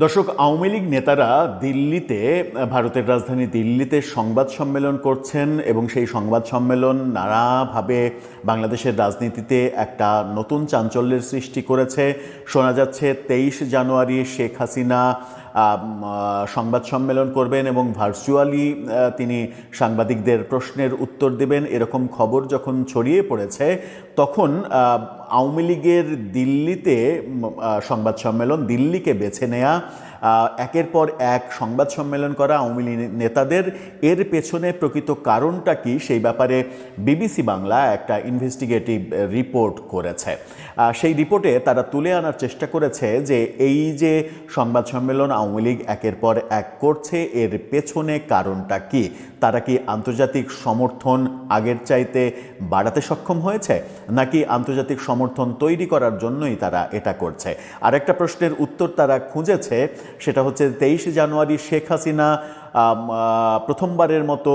দর্শক, আওয়ামী লীগ নেতারা দিল্লিতে, ভারতের রাজধানী দিল্লিতে সংবাদ সম্মেলন করছেন এবং সেই সংবাদ সম্মেলন নানাভাবে বাংলাদেশের রাজনীতিতে একটা নতুন চাঞ্চল্যের সৃষ্টি করেছে। শোনা যাচ্ছে, তেইশ জানুয়ারি শেখ হাসিনা সংবাদ সম্মেলন করবেন এবং ভার্চুয়ালি তিনি সাংবাদিকদের প্রশ্নের উত্তর দেবেন। এরকম খবর যখন ছড়িয়ে পড়েছে, তখন আওয়ামী লীগের দিল্লিতে সংবাদ সম্মেলন দিল্লিকে বেছে নেয়া একের পর এক সংবাদ সম্মেলন করা আওয়ামী লীগ নেতাদের। এর পেছনে প্রকৃত কারণটা কি? সেই ব্যাপারে বিবিসি বাংলা একটা ইনভেস্টিগেটিভ রিপোর্ট করেছে। সেই রিপোর্টে তারা তুলে আনার চেষ্টা করেছে যে এই যে সংবাদ সম্মেলন আওয়ামী লীগ একের পর এক করছে, এর পেছনে কারণটা কি? তারা কি আন্তর্জাতিক সমর্থন আগের চাইতে বাড়াতে সক্ষম হয়েছে? নাকি আন্তর্জাতিক সমর্থন তৈরি করার জন্যই তারা এটা করছে। আরেকটা প্রশ্নের উত্তর তারা খুঁজেছে সেটা হচ্ছে তেইশে জানুয়ারি শেখ হাসিনা প্রথমবারের মতো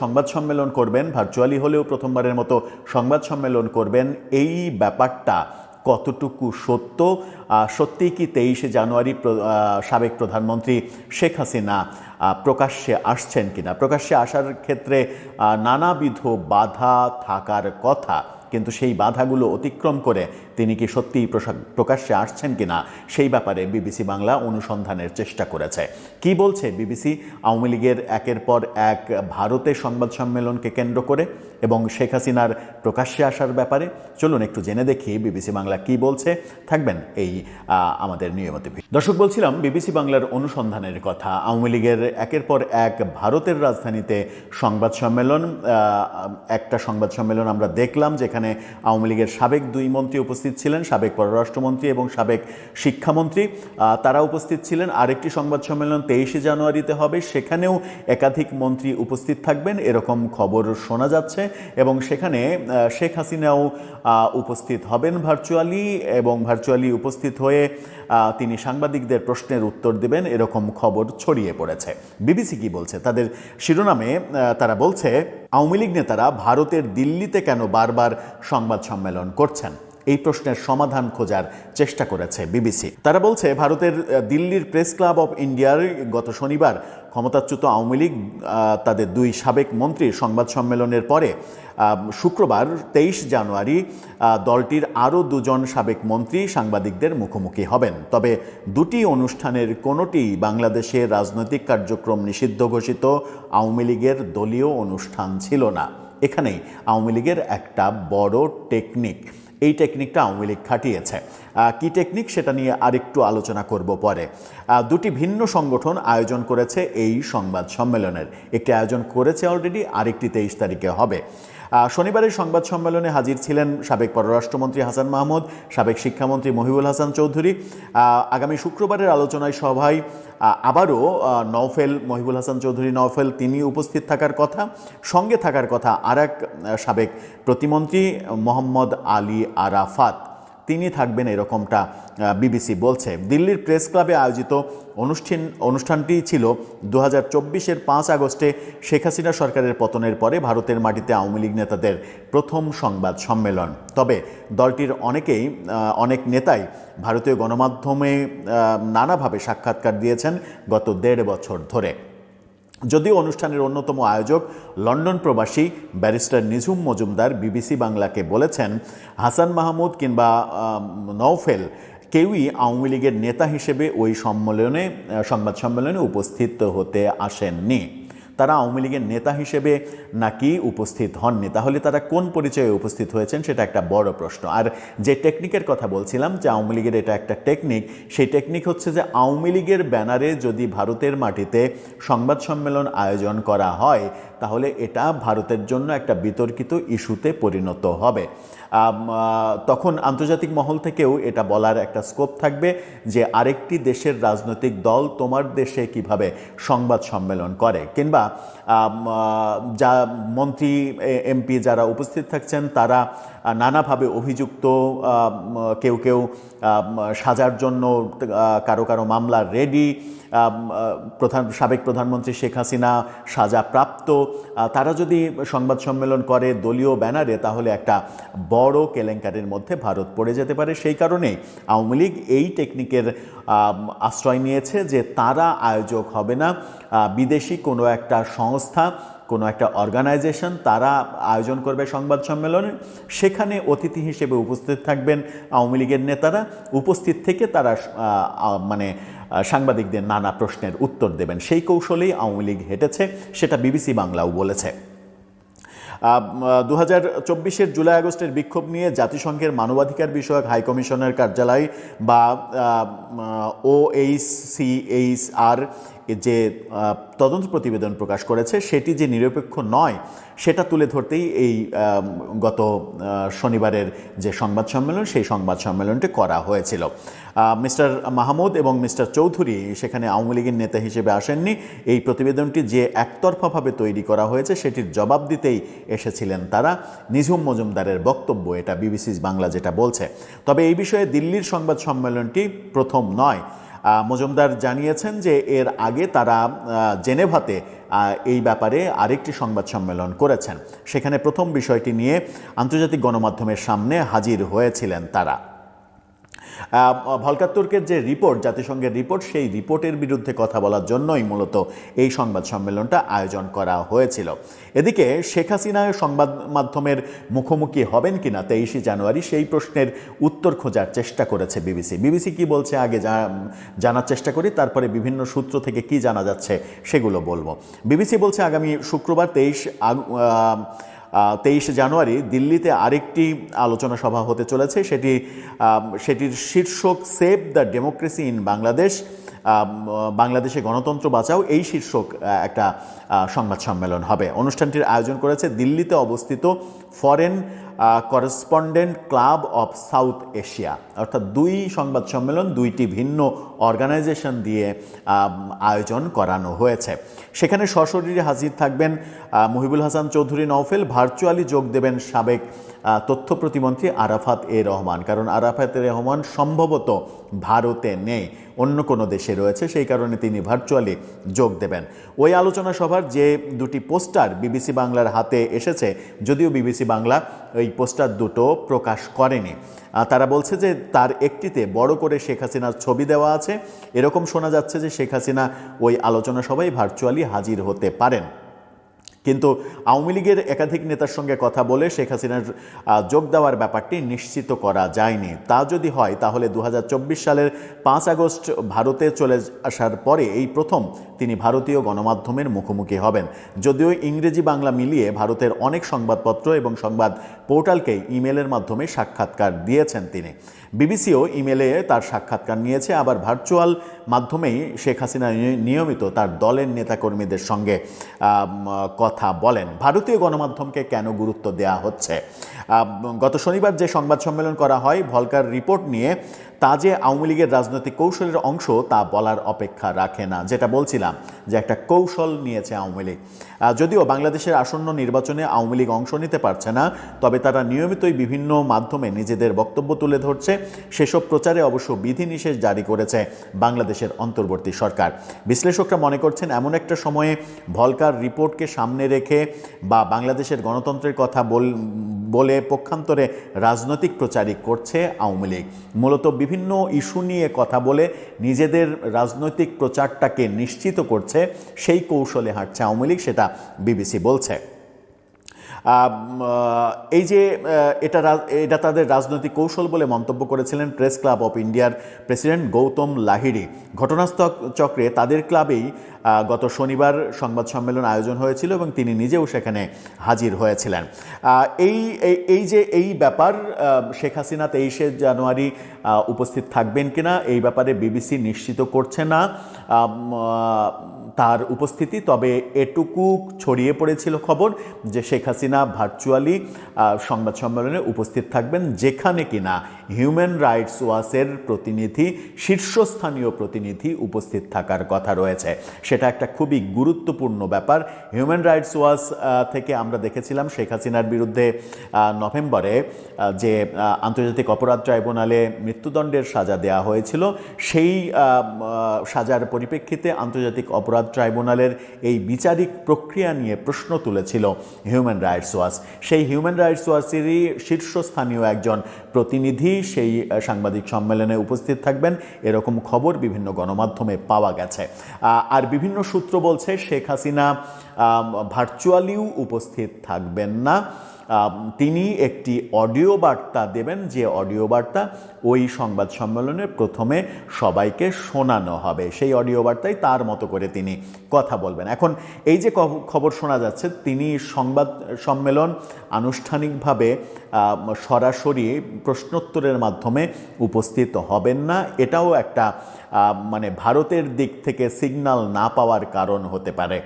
সংবাদ সম্মেলন করবেন ভার্চুয়ালি হলেও প্রথমবারের মতো সংবাদ সম্মেলন করবেন। এই ব্যাপারটা কতটুকু সত্য? আহ, সত্যিই কি তেইশে জানুয়ারি সাবেক প্রধানমন্ত্রী শেখ হাসিনা প্রকাশ্যে আসছেন কিনা? প্রকাশ্যে আসার ক্ষেত্রে নানাবিধ বাধা থাকার কথা কিন্তু সেই বাধাগুলো অতিক্রম করে তিনি কি সত্যিই প্রকাশ্যে আসছেন কিনা সেই ব্যাপারে বিবিসি বাংলা অনুসন্ধানের চেষ্টা করেছে। কি বলছে বিবিসি? আওয়ামী লীগের একের পর এক ভারতে সংবাদ সম্মেলনকে কেন্দ্র করে এবং শেখ হাসিনার প্রকাশ্যে আসার ব্যাপারে? চলুন একটু জেনে দেখি বিবিসি বাংলা কি বলছে। থাকবেন এই আমাদের নিয়মিত। দর্শক, বলছিলাম বিবিসি বাংলার অনুসন্ধানের কথা। আওয়ামী লীগের একের পর এক ভারতের রাজধানীতে সংবাদ সম্মেলন একটা সংবাদ সম্মেলন আমরা দেখলাম যেখানে আওয়ামী লীগের সাবেক দুই মন্ত্রী উপস্থিত ছিলেন সাবেক পররাষ্ট্রমন্ত্রী এবং সাবেক শিক্ষামন্ত্রী। তারা উপস্থিত ছিলেন। আরেকটি সংবাদ সম্মেলন তেইশে জানুয়ারিতে হবে। সেখানেও একাধিক মন্ত্রী উপস্থিত থাকবেন। এরকম খবর শোনা যাচ্ছে এবং সেখানে শেখ হাসিনাও উপস্থিত হবেন ভার্চুয়ালি এবং ভার্চুয়ালি উপস্থিত হয়ে তিনি সাংবাদিকদের প্রশ্নের উত্তর দেবেন। এরকম খবর ছড়িয়ে পড়েছে। বিবিসি কি বলছে? তাদের শিরোনামে তারা বলছে, আওয়ামী লীগ নেতারা ভারতের দিল্লিতে কেন বারবার সংবাদ সম্মেলন করছেন? এই প্রশ্নের সমাধান খোঁজার চেষ্টা করেছে বিবিসি। তারা বলছে, ভারতের দিল্লির প্রেস ক্লাব অফ ইন্ডিয়ার গত শনিবার ক্ষমতাচ্যুত আওয়ামী লীগ তাদের দুই সাবেক মন্ত্রীর সংবাদ সম্মেলনের পরে শুক্রবার তেইশ জানুয়ারি দলটির আরও দুজন সাবেক মন্ত্রী সাংবাদিকদের মুখোমুখি হবেন। তবে দুটি অনুষ্ঠানের কোনোটি বাংলাদেশের রাজনৈতিক কার্যক্রম নিষিদ্ধ ঘোষিত, আওয়ামী লীগের দলীয় অনুষ্ঠান ছিল না। এখানেই আওয়ামী লীগের একটা বড় টেকনিক। এই টেকনিকটা আওয়ামী লীগ খাটিয়েছে। কী টেকনিক সেটা নিয়ে আরেকটু আলোচনা করব পরে। দুটি ভিন্ন সংগঠন আয়োজন করেছে এই সংবাদ সম্মেলনের। একটি আয়োজন করেছে অলরেডি আরেকটি তেইশ তারিখে হবে। শনিবারের সংবাদ সম্মেলনে হাজির ছিলেন সাবেক পররাষ্ট্রমন্ত্রী হাসান মাহমুদ, সাবেক শিক্ষামন্ত্রী মহিবুল হাসান চৌধুরী। আগামী শুক্রবারের আলোচনায় সভায় আবারও নওফেল, মহিবুল হাসান চৌধুরী নওফেল, তিনি উপস্থিত থাকার কথা, সঙ্গে থাকার কথা আর সাবেক প্রতিমন্ত্রী মোহাম্মদ আলী আরাফাত। তিনি থাকবেন এরকমটা বিবিসি বলছে। দিল্লির প্রেস ক্লাবে আয়োজিত অনুষ্ঠান, অনুষ্ঠানটি ছিল দু হাজার চব্বিশের পাঁচ আগস্টে শেখ হাসিনা সরকারের পতনের পরে ভারতের মাটিতে আওয়ামী লীগ নেতাদের প্রথম সংবাদ সম্মেলন। তবে দলটির অনেকেই অনেক নেতাই ভারতীয় গণমাধ্যমে নানাভাবে সাক্ষাৎকার দিয়েছেন গত দেড় বছর ধরে। যদিও অনুষ্ঠানের অন্যতম আয়োজক লন্ডন প্রবাসী ব্যারিস্টার নিঝুম মজুমদার বিবিসি বাংলাকে বলেছেন, হাসান মাহমুদ কিংবা নওফেল কেউই আওয়ামী লীগের নেতা হিসেবে ওই সম্মেলনে সংবাদ সম্মেলনে উপস্থিত হতে আসেননি। তারা আওয়ামী লীগের নেতা হিসেবে নাকি উপস্থিত হননি? তাহলে তারা কোন পরিচয়ে উপস্থিত হয়েছেন সেটা একটা বড় প্রশ্ন। আর যে টেকনিকের কথা বলছিলাম যে আওয়ামী লীগের এটা একটা টেকনিক, সেই টেকনিক হচ্ছে যে আওয়ামী লীগের ব্যানারে যদি ভারতের মাটিতে সংবাদ সম্মেলন আয়োজন করা হয়, তাহলে এটা ভারতের জন্য একটা বিতর্কিত ইস্যুতে পরিণত হবে। তখন আন্তর্জাতিক মহল থেকেও এটা বলার একটা স্কোপ থাকবে যে আরেকটি দেশের রাজনৈতিক দল তোমার দেশে কীভাবে সংবাদ সম্মেলন করে। কিংবা যা মন্ত্রী এমপি যারা উপস্থিত থাকছেন, তারা নানাভাবে অভিযুক্ত কেউ কেউ সাজার জন্য কারও কারও মামলা রেডি প্রধান, সাবেক প্রধানমন্ত্রী শেখ হাসিনা সাজা প্রাপ্ত। তারা যদি সংবাদ সম্মেলন করে দলীয় ব্যানারে, তাহলে একটা বড় কেলেঙ্কারের কেলেঙ্কারির মধ্যে ভারত পড়ে যেতে পারে। সেই কারণে আওয়ামী লীগ এই টেকনিকের আশ্রয় নিয়েছে যে তারা আয়োজক হবে না। বিদেশি কোনো একটা সংস্থা কোনো একটা অর্গানাইজেশন তারা আয়োজন করবে সংবাদ সম্মেলনে, সেখানে অতিথি হিসেবে উপস্থিত থাকবেন আওয়ামী লীগের নেতারা, উপস্থিত থেকে তারা মানে সাংবাদিকদের নানা প্রশ্নের উত্তর দেবেন। সেই কৌশলেই আওয়ামী লীগ হেঁটেছে, সেটা বিবিসি বাংলাও বলেছে। দু হাজার চব্বিশের জুলাই আগস্টের বিক্ষোভ নিয়ে জাতিসংঘের মানবাধিকার বিষয়ক হাইকমিশনের কার্যালয় বা ও যে তদন্ত প্রতিবেদন প্রকাশ করেছে, সেটি যে নিরপেক্ষ নয়, সেটা তুলে ধরতেই এই গত শনিবারের যে সংবাদ সম্মেলন, সেই সংবাদ সম্মেলনটি করা হয়েছিল। মিস্টার মাহমুদ এবং মিস্টার চৌধুরী সেখানে আওয়ামী লীগের নেতা হিসেবে আসেননি। এই প্রতিবেদনটি যে একতরফাভাবে তৈরি করা হয়েছে, সেটির জবাব দিতেই এসেছিলেন তারা। নিঝুম মজুমদারের বক্তব্য, এটা বিবিসি বাংলা যেটা বলছে। তবে এই বিষয়ে দিল্লির সংবাদ সম্মেলনটি প্রথম নয়। মজুমদার জানিয়েছেন যে এর আগে তারা জেনেভাতে এই ব্যাপারে আরেকটি সংবাদ সম্মেলন করেছেন। সেখানে প্রথম বিষয়টি নিয়ে আন্তর্জাতিক গণমাধ্যমের সামনে হাজির হয়েছিলেন তারা। আহ, ভলকার তুর্কের যে রিপোর্ট জাতিসংঘের রিপোর্ট সেই রিপোর্টের বিরুদ্ধে কথা বলার জন্যই মূলত এই সংবাদ সম্মেলনটা আয়োজন করা হয়েছিল। এদিকে শেখ হাসিনা সংবাদ মাধ্যমের মুখোমুখি হবেন কিনা তেইশে জানুয়ারি সেই প্রশ্নের উত্তর খোঁজার চেষ্টা করেছে বিবিসি। বিবিসি কি বলছে আগে জানার চেষ্টা করি তারপরে বিভিন্ন সূত্র থেকে কি জানা যাচ্ছে সেগুলো বলব। বিবিসি বলছে আগামী শুক্রবার তেইশ তেইশে জানুয়ারি দিল্লিতে আরেকটি আলোচনা সভা হতে চলেছে। সেটি সেটির শীর্ষক save the democracy in Bangladesh. বাংলাদেশে গণতন্ত্র বাঁচাও, এই শীর্ষক একটা সংবাদ সম্মেলন হবে। অনুষ্ঠানটির আয়োজন করেছে দিল্লিতে অবস্থিত foreign correspondent club of South Asia. অর্থাৎ দুই সংবাদ সম্মেলন, দুইটি ভিন্ন অর্গানাইজেশন দিয়ে আয়োজন করানো হয়েছে। সেখানে সশরীরে হাজির থাকবেন মহিবুল হাসান চৌধুরী নওফেল, ভার্চুয়ালি যোগ দেবেন সাবেক তথ্য প্রতিমন্ত্রী আরাফাত এ রহমান। কারণ আরাফাত এ রহমান সম্ভবত ভারতে নেই, অন্য কোনো দেশে রয়েছে, সেই কারণে তিনি ভার্চুয়ালি যোগ দেবেন। ওই আলোচনা সভার যে দুটি পোস্টার বিবিসি বাংলার হাতে এসেছে, যদিও বিবিসি বাংলা ওই পোস্টার দুটো প্রকাশ করেনি। তারা বলছে যে তার একটিতে বড় করে শেখ হাসিনার ছবি দেওয়া আছে। এরকম শোনা যাচ্ছে যে শেখ হাসিনা ওই আলোচনা সভায় ভার্চুয়ালি হাজির হতে পারেন। কিন্তু আওয়ামী লীগের একাধিক নেতার সঙ্গে কথা বলে শেখ হাসিনার যোগ দেওয়ার ব্যাপারটি নিশ্চিত করা যায়নি। তা যদি হয়, তাহলে দু হাজার চব্বিশ সালের পাঁচ আগস্ট ভারতে চলে আসার পরে এই প্রথম তিনি ভারতীয় গণমাধ্যমের মুখোমুখি হবেন। যদিও ইংরেজি বাংলা মিলিয়ে ভারতের অনেক সংবাদপত্র এবং সংবাদ পোর্টালকে ইমেলের মাধ্যমে সাক্ষাৎকার দিয়েছেন তিনি। বিবিসিও ইমেলে তার সাক্ষাৎকার নিয়েছে। আবার ভার্চুয়াল মাধ্যমেই শেখ হাসিনা নিয়মিত তার দলের নেতাকর্মীদের সঙ্গে কথা বলেন। ভারতীয় গণমাধ্যমকে কেন গুরুত্ব দেওয়া হচ্ছে? গত শনিবার যে সংবাদ সম্মেলন করা হয়, ভলকার রিপোর্ট নিয়ে তা যে আওয়ামী লীগের রাজনৈতিক কৌশলের অংশ তা বলার অপেক্ষা রাখে না। যেটা বলছিলাম যে একটা কৌশল নিয়েছে আওয়ামী লীগ। যদিও বাংলাদেশের আসন্ন নির্বাচনে আওয়ামী লীগ অংশ নিতে পারছে না, তবে তারা নিয়মিতই বিভিন্ন মাধ্যমে নিজেদের বক্তব্য তুলে ধরছে। সেসব প্রচারে অবশ্য বিধিনিষেধ জারি করেছে বাংলাদেশের অন্তর্বর্তী সরকার। বিশ্লেষকরা মনে করছেন এমন একটা সময়ে ভলকার রিপোর্টকে সামনে রেখে বা বাংলাদেশের গণতন্ত্রের কথা বল, বলে পক্ষান্তরে রাজনৈতিক প্রচারই করছে আওয়ামী লীগ। মূলত বিভিন্ন ইস্যু নিয়ে কথা বলে নিজেদের রাজনৈতিক প্রচারটাকে নিশ্চিত করছে, সেই কৌশলে হাঁটছে আওয়ামী লীগ, সেটা বিবিসি বলছে। এই যে এটা এটা তাদের রাজনৈতিক কৌশল বলে মন্তব্য করেছিলেন প্রেস ক্লাব অফ ইন্ডিয়ার প্রেসিডেন্ট গৌতম লাহিড়ি। ঘটনাস্থল চক্রে তাদের ক্লাবেই গত শনিবার সংবাদ সম্মেলন আয়োজন হয়েছিল এবং তিনি নিজেও সেখানে হাজির হয়েছিলেন। এই, এই- যে, এই ব্যাপার শেখ হাসিনা তেইশে জানুয়ারি উপস্থিত থাকবেন কিনা, এই ব্যাপারে বিবিসি নিশ্চিত করছে না। তার উপস্থিতি, তবে এটুকু ছড়িয়ে পড়েছিল খবর যে শেখ হাসিনা ভার্চুয়ালি সংবাদ সম্মেলনে উপস্থিত থাকবেন যেখানে কিনা হিউম্যান রাইটস ওয়াচের প্রতিনিধি, শীর্ষস্থানীয় প্রতিনিধি উপস্থিত থাকার কথা রয়েছে। সেটা একটা খুবই গুরুত্বপূর্ণ ব্যাপার। হিউম্যান রাইটস ওয়াচ থেকে আমরা দেখেছিলাম শেখ হাসিনার বিরুদ্ধে নভেম্বরে যে আন্তর্জাতিক অপরাধ ট্রাইব্যুনালে মৃত্যুদণ্ডের সাজা দেওয়া হয়েছিল, সেই সাজার পরিপ্রেক্ষিতে আন্তর্জাতিক অপরাধ ট্রাইব্যুনালের এই বিচারিক প্রক্রিয়া নিয়ে প্রশ্ন তুলেছিল হিউম্যান রাইটস ওয়াচ। সেই হিউম্যান রাইটস ওয়াচেরই শীর্ষস্থানীয় একজন প্রতিনিধি সেই সাংবাদিক সম্মেলনে উপস্থিত থাকবেন। এরকম খবর বিভিন্ন গণমাধ্যমে পাওয়া গেছে। আর বিভিন্ন সূত্র বলছে শেখ হাসিনা ভার্চুয়ালিও উপস্থিত থাকবেন না। তিনি একটি অডিও বার্তা দেবেন যে অডিও বার্তা ওই সংবাদ সম্মেলনে প্রথমে সবাইকে শোনানো হবে। সেই অডিও বার্তায় তার মতো করে তিনি কথা বলবেন। এখন এই যে খবর শোনা যাচ্ছে, তিনি সংবাদ সম্মেলন আনুষ্ঠানিকভাবে সরাসরি প্রশ্নোত্তরের মাধ্যমে উপস্থিত হবেন না। এটাও একটা মানে ভারতের দিক থেকে সিগন্যাল না পাওয়ার কারণ হতে পারে।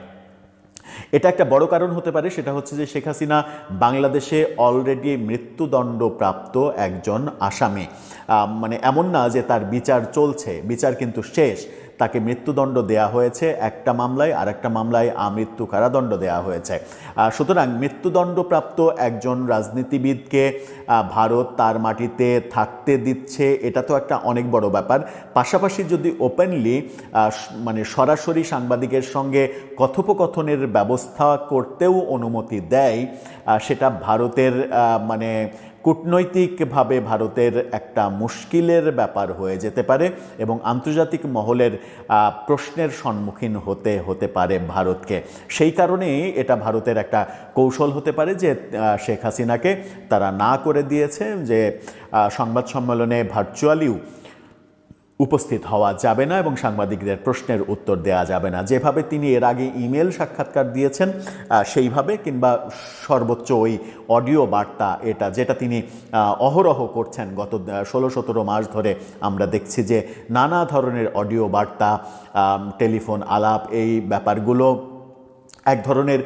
এটা একটা বড় কারণ হতে পারে, সেটা হচ্ছে যে শেখ হাসিনা বাংলাদেশে অলরেডি মৃত্যুদণ্ডপ্রাপ্ত একজন আসামি। মানে এমন না যে তার বিচার চলছে, বিচার কিন্তু শেষ। তাকে মৃত্যুদণ্ড দেয়া হয়েছে। একটা মামলায় আর একটা মামলায় আমৃত্যু কারাদণ্ড দেয়া হয়েছে। সুতরাং মৃত্যুদণ্ডপ্রাপ্ত একজন রাজনীতিবিদকে ভারত তার মাটিতে থাকতে দিচ্ছে, এটা তো একটা অনেক বড় ব্যাপার। পাশাপাশি যদি ওপেনলি মানে সরাসরি সাংবাদিকের সঙ্গে কথোপকথনের ব্যবস্থা করতেও অনুমতি দেয় সেটা ভারতের মানে কূটনৈতিকভাবে ভারতের একটা মুশকিলের ব্যাপার হয়ে যেতে পারে এবং আন্তর্জাতিক মহলের প্রশ্নের সম্মুখীন হতে হতে পারে ভারতকে। সেই কারণেই এটা ভারতের একটা কৌশল হতে পারে যে শেখ হাসিনাকে তারা না করে দিয়েছে যে সংবাদ সম্মেলনে ভার্চুয়ালিও উপস্থিত হওয়া যাবে না এবং সাংবাদিকদের প্রশ্নের উত্তর দেওয়া যাবে না। যেভাবে তিনি এর আগে ইমেল সাক্ষাৎকার দিয়েছেন সেইভাবে কিংবা সর্বোচ্চ ওই অডিও বার্তা এটা, যেটা তিনি অহরহ করছেন গত ষোলো সতেরো মাস ধরে আমরা দেখছি যে নানা ধরনের অডিও বার্তা টেলিফোন, আলাপ এই ব্যাপারগুলো এক ধরনের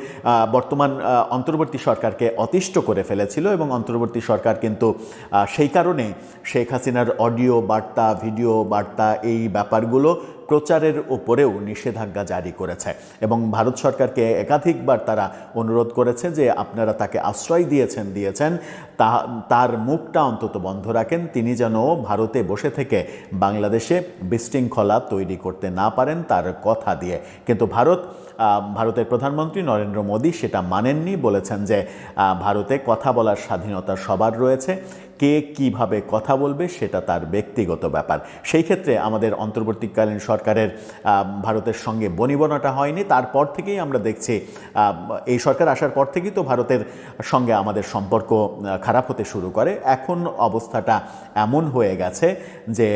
বর্তমান অন্তর্বর্তী সরকারকে অতিষ্ঠ করে ফেলেছিল এবং অন্তর্বর্তী সরকার কিন্তু সেই কারণে শেখ হাসিনার অডিও বার্তা, ভিডিও বার্তা এই ব্যাপারগুলো প্রচারের উপরেও নিষেধাজ্ঞা জারি করেছে এবং ভারত সরকারকে একাধিকবার তারা অনুরোধ করেছে যে আপনারা তাকে আশ্রয় দিয়েছেন দিয়েছেন। তার মুখটা অন্তত বন্ধ রাখেন। তিনি যেন ভারতে বসে থেকে বাংলাদেশে বিশৃঙ্খলা তৈরি করতে না পারেন তার কথা দিয়ে। কিন্তু ভারত ভারতের প্রধানমন্ত্রী নরেন্দ্র মোদী সেটা মানেননি, বলেছেন যে ভারতে কথা বলার স্বাধীনতা সবার রয়েছে। কে কীভাবে কথা বলবে সেটা তার ব্যক্তিগত ব্যাপার। সেই ক্ষেত্রে আমাদের অন্তর্বর্তীকালীন সরকারের ভারতের সঙ্গে বনিবনাটা হয়নি। তারপর থেকেই আমরা দেখছি এই সরকার আসার পর থেকেই তো ভারতের সঙ্গে আমাদের সম্পর্ক খারাপ হতে শুরু করে। এখন অবস্থাটা এমন হয়ে গেছে যে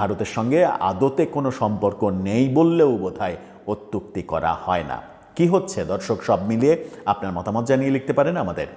ভারতের সঙ্গে আদতে কোনো সম্পর্ক নেই বললেও বোধহয় অত্যুক্তি করা হয় না। কি হচ্ছে দর্শক সব মিলিয়ে? আপনার মতামত জানিয়ে লিখতে পারেন আমাদের।